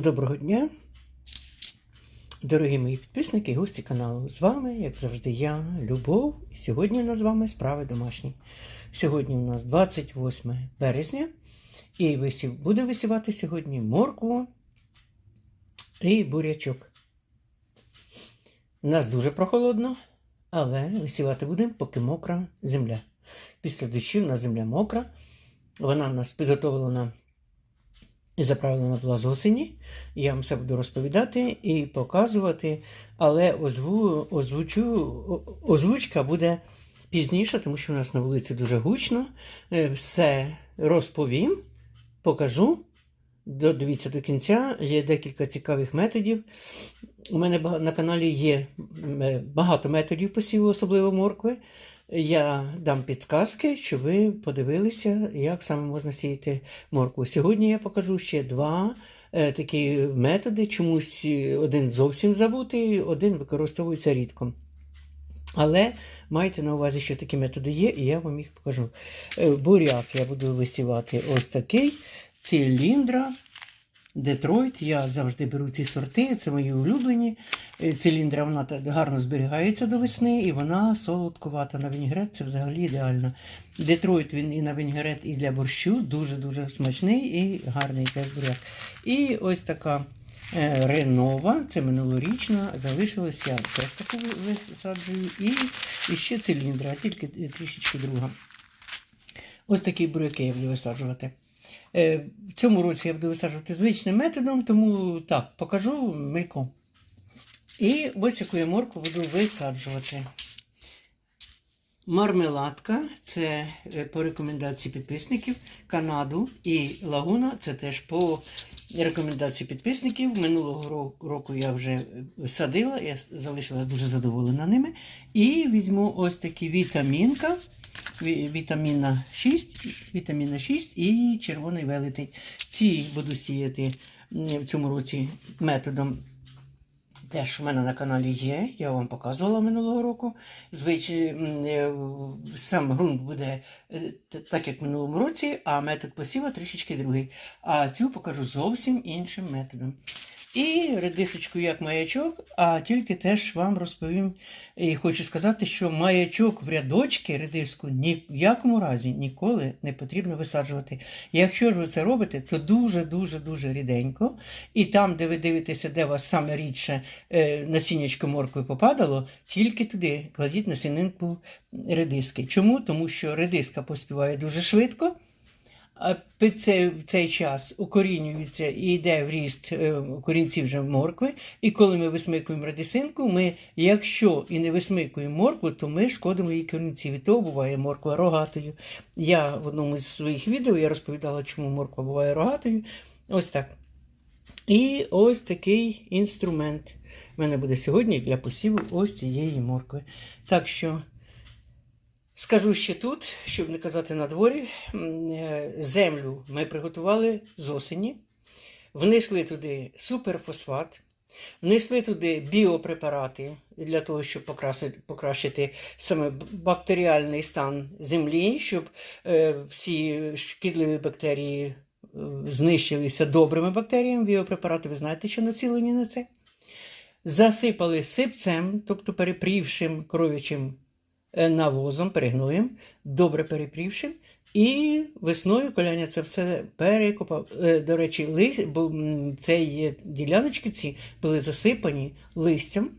Доброго дня, дорогі мої підписники і гості каналу. З вами, як завжди, я, Любов, і сьогодні у нас з вами справи домашні. Сьогодні у нас 28 березня, і висів, буде висівати сьогодні моркву і бурячок. У нас дуже прохолодно, але висівати будемо, поки мокра земля. Після дощів у нас земля мокра, вона у нас підготовлена заправлена була з осені. Я вам все буду розповідати і показувати, але озву, озвучу, озвучка буде пізніше, тому що у нас на вулиці дуже гучно. Е, Все розповім, покажу. Додивіться до кінця, є декілька цікавих методів. У мене на каналі є е, багато методів посіву, особливо моркви. Я дам підсказки, щоб ви подивилися, як саме можна сіяти моркву. Сьогодні я покажу ще два е, такі методи. Чомусь е, один зовсім забутий, один використовується рідко. Але майте на увазі, що такі методи є, і я вам їх покажу. Е, Буряк я буду висівати ось такий. Циліндра. Детройт. Я завжди беру ці сорти, це мої улюблені. Е, Циліндра вона гарно зберігається до весни, і вона солодкувата на вінігрет. Це взагалі ідеально. Детройт він і на вінігрет, і для борщу дуже-дуже смачний і гарний буряк. І ось така е, ренова, це минулорічна, залишилась я теж таку висаджую. І, і ще циліндра, тільки трішечки друга. Ось такі буряки я буду висаджувати. Е, В цьому році я буду висаджувати звичним методом, тому так, покажу мельком. І ось яку я морку буду висаджувати. Мармеладка це е, по рекомендації підписників. Канаду і лагуна це теж по рекомендації підписників. Минулого року я вже е, садила, я залишилась дуже задоволена ними. І візьму ось такі вітамінка. Ві- Вітаміна 6, вітаміна 6 і червоний велетень. Ці буду сіяти в цьому році методом Теж у мене на каналі є, я вам показувала минулого року. Звичайно, сам ґрунт буде е, так, як в минулому році, а метод посіва трішечки другий. А цю покажу зовсім іншим методом. І редисочку як маячок, а тільки теж вам розповім і хочу сказати, що маячок в рядочки редиску ні в якому разі ніколи не потрібно висаджувати. Якщо ж ви це робите, то дуже-дуже дуже ріденько. І там, де ви дивитеся, де вас саме рідше е, насіннячко моркви попадало, тільки туди кладіть насінинку редиски. Чому? Тому що редиска поспіває дуже швидко. Під цей, в цей час укорінюється і йде в ріст е, корінців вже моркви. І коли ми висмикуємо редисинку, ми, якщо і не висмикуємо моркву, то ми шкодимо її корінців. І то буває морква рогатою. Я в одному з своїх відео я розповідала, чому морква буває рогатою. Ось так. І ось такий інструмент в мене буде сьогодні для посіву ось цієї моркви. Так що. Скажу ще тут, щоб не казати на дворі, е, землю ми приготували з осені, внесли туди суперфосфат, внесли туди біопрепарати для того, щоб покращити саме бактеріальний стан землі, щоб е, всі шкідливі бактерії е, знищилися добрими бактеріями. Біопрепарати, ви знаєте, що націлені на це. Засипали сипцем, тобто перепрівшим кров'ячим е, навозом, перегноєм, добре перепрівшим. І весною коляня це все перекопав. Е, До речі, лис, ці діляночки ці були засипані листям.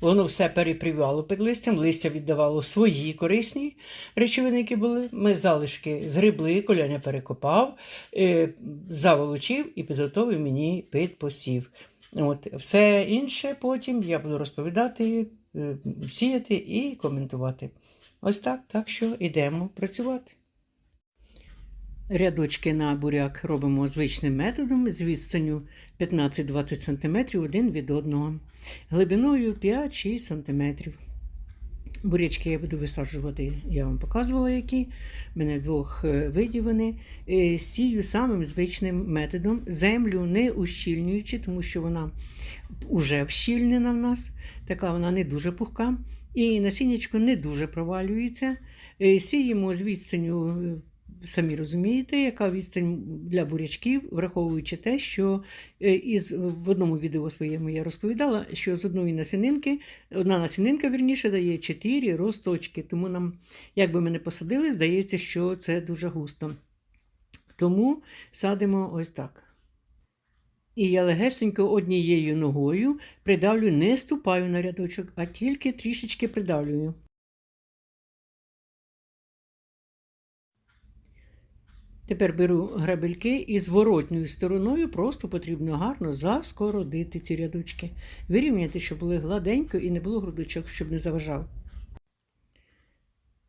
Воно все перепрівало під листям, листя віддавало свої корисні речовини, які були. Ми залишки згребли, коляня перекопав, е, заволочив і підготовив мені під посів. От, все інше потім я буду розповідати, е, сіяти і коментувати. Ось так, так що йдемо працювати. Рядочки на буряк робимо звичним методом з відстанню 15-20 см один від одного, глибиною 5-6 см. Бурячки я буду висаджувати, я вам показувала, які. В мене двох е, видів вони. Е, Сію самим звичним методом, землю не ущільнюючи, тому що вона вже вщільнена в нас, така вона не дуже пухка. І насіннячко не дуже провалюється. Е, Сіємо з відстанню е, самі розумієте, яка відстань для бурячків, враховуючи те, що е, із в одному відео своєму я розповідала, що з одної насінинки, одна насінинка, вірніше, дає 4 росточки. Тому нам, як би ми не посадили, здається, що це дуже густо. Тому садимо ось так. І я легесенько однією ногою придавлю, не ступаю на рядочок, а тільки трішечки придавлюю. Тепер беру грабельки і зворотньою стороною просто потрібно гарно заскородити ці рядочки. Вирівняти, щоб були гладенько і не було грудочок, щоб не заважав.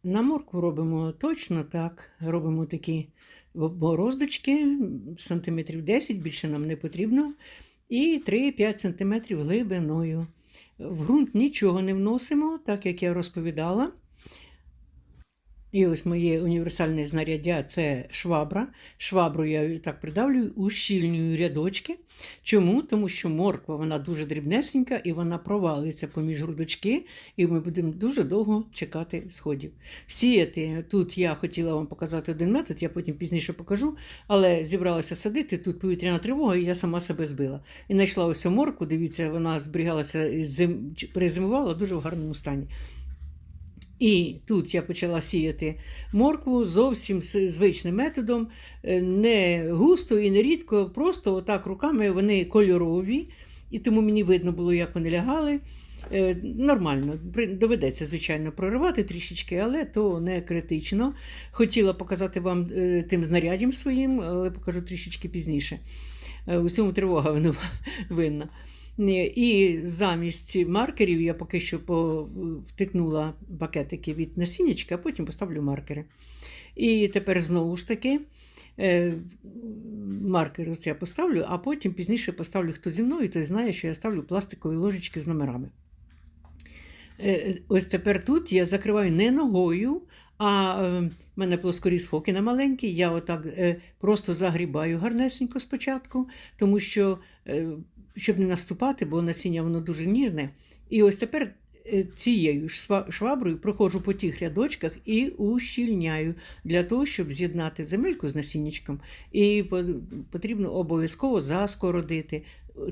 На моркву робимо точно так. Робимо такі бороздочки, сантиметрів 10, більше нам не потрібно. І 3-5 см глибиною. В ґрунт нічого не вносимо, так як я розповідала. І ось моє універсальне знаряддя це швабра. Швабру я так придавлюю, ущільнюю рядочки. Чому? Тому що морква вона дуже дрібнесенька і вона провалиться поміж грудочки, і ми будемо дуже довго чекати сходів. Сіяти тут я хотіла вам показати один метод, я потім пізніше покажу, але зібралася садити, тут повітряна тривога, і я сама себе збила. І знайшла ось морку, дивіться, вона зберігалася, зим... перезимувала дуже в гарному стані. І тут я почала сіяти моркву зовсім звичним методом, е, не густо і не рідко, просто отак руками вони кольорові, і тому мені видно було, як вони лягали. Е, Нормально, доведеться, звичайно, проривати трішечки, але то не критично. Хотіла показати вам е, тим знаряддям своїм, але покажу трішечки пізніше. У цьому тривога винна. І замість маркерів я поки що втикнула пакетики від насіннячка, а потім поставлю маркери. І тепер знову ж таки е, маркер я поставлю, а потім пізніше поставлю хто зі мною, той знає, що я ставлю пластикові ложечки з номерами. Е, Ось тепер тут я закриваю не ногою, а е, в мене плоскоріз фокіна маленький. Я отак просто загрібаю гарнесенько спочатку, тому що, щоб не наступати, бо насіння воно дуже ніжне. І ось тепер е, цією ж шваброю проходжу по тих рядочках і ущільняю для того, щоб з'єднати земельку з насіннячком. І потрібно обов'язково заскородити.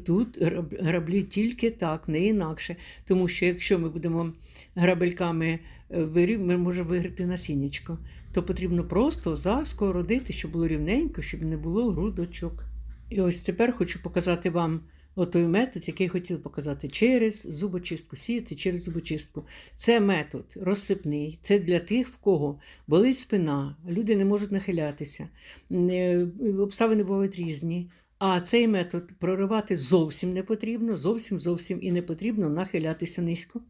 Тут граблі тільки так, не інакше. Тому що якщо ми будемо грабельками е, вирів, ми можемо вигребти насіннячко, то потрібно просто заскородити, щоб було рівненько, щоб не було грудочок. І ось тепер хочу показати вам той метод, який хотів показати через зубочистку, сіяти через зубочистку. Це метод розсипний, це для тих, в кого болить спина, люди не можуть нахилятися, е, обставини бувають різні. А цей метод проривати зовсім не потрібно, зовсім зовсім і не потрібно нахилятися низько.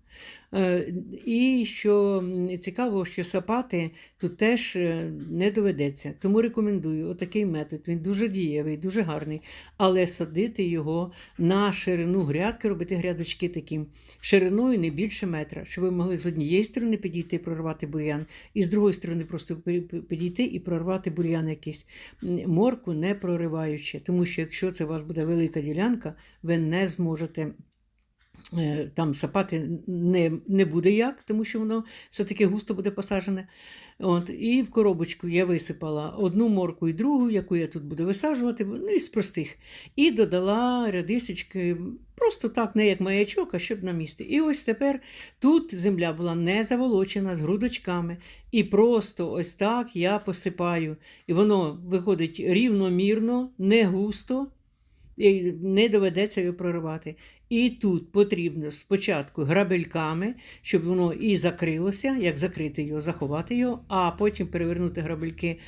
Е, І що цікаво, що сапати тут теж е, не доведеться. Тому рекомендую отакий метод. Він дуже дієвий, дуже гарний. Але садити його на ширину грядки, робити грядочки таким шириною не більше метра, щоб ви могли з однієї сторони підійти, прорвати бур'ян, і з другої сторони просто пі- пі- підійти і прорвати бур'ян якийсь. Морку не прориваючи, тому що якщо це у вас буде велика ділянка, ви не зможете там сапати не, не буде як, тому що воно все-таки густо буде посаджене. От, і в коробочку я висипала одну морку і другу, яку я тут буду висаджувати, ну, із простих. І додала рядисочки, просто так, не як маячок, а щоб на місці. І ось тепер тут земля була не заволочена з грудочками. І просто ось так я посипаю. І воно виходить рівномірно, не густо, не доведеться його проривати. І тут потрібно спочатку грабельками, щоб воно і закрилося, як закрити його, заховати його, а потім перевернути грабельки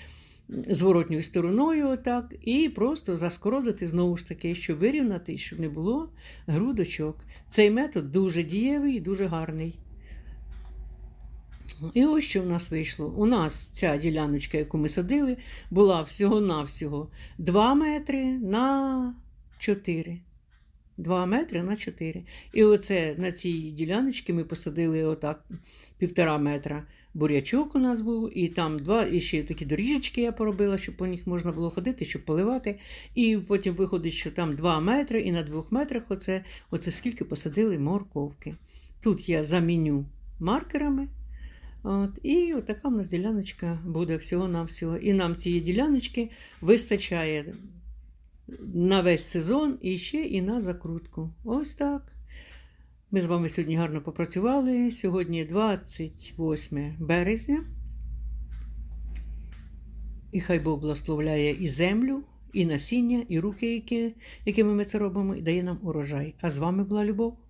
зворотньою стороною, отак, і просто заскородити знову ж таки, щоб вирівнати, щоб не було грудочок. Цей метод дуже дієвий і дуже гарний. І ось що в нас вийшло. У нас ця діляночка, яку ми садили, була всього-навсього 2 метри на 4. 2 метри на 4. І оце на цій діляночці ми посадили отак півтора метра бурячок у нас був, і там два, і ще такі доріжечки я поробила, щоб по них можна було ходити, щоб поливати. І потім виходить, що там 2 метри, і на 2 метрах оце, оце скільки посадили морковки. Тут я заміню маркерами. От, і отака в нас діляночка буде всього-навсього. І нам цієї діляночки вистачає на весь сезон і ще і на закрутку. Ось так. Ми з вами сьогодні гарно попрацювали. Сьогодні 28 березня. І хай Бог благословляє і землю, і насіння, і руки, які, якими ми це робимо, і дає нам урожай. А з вами була любов.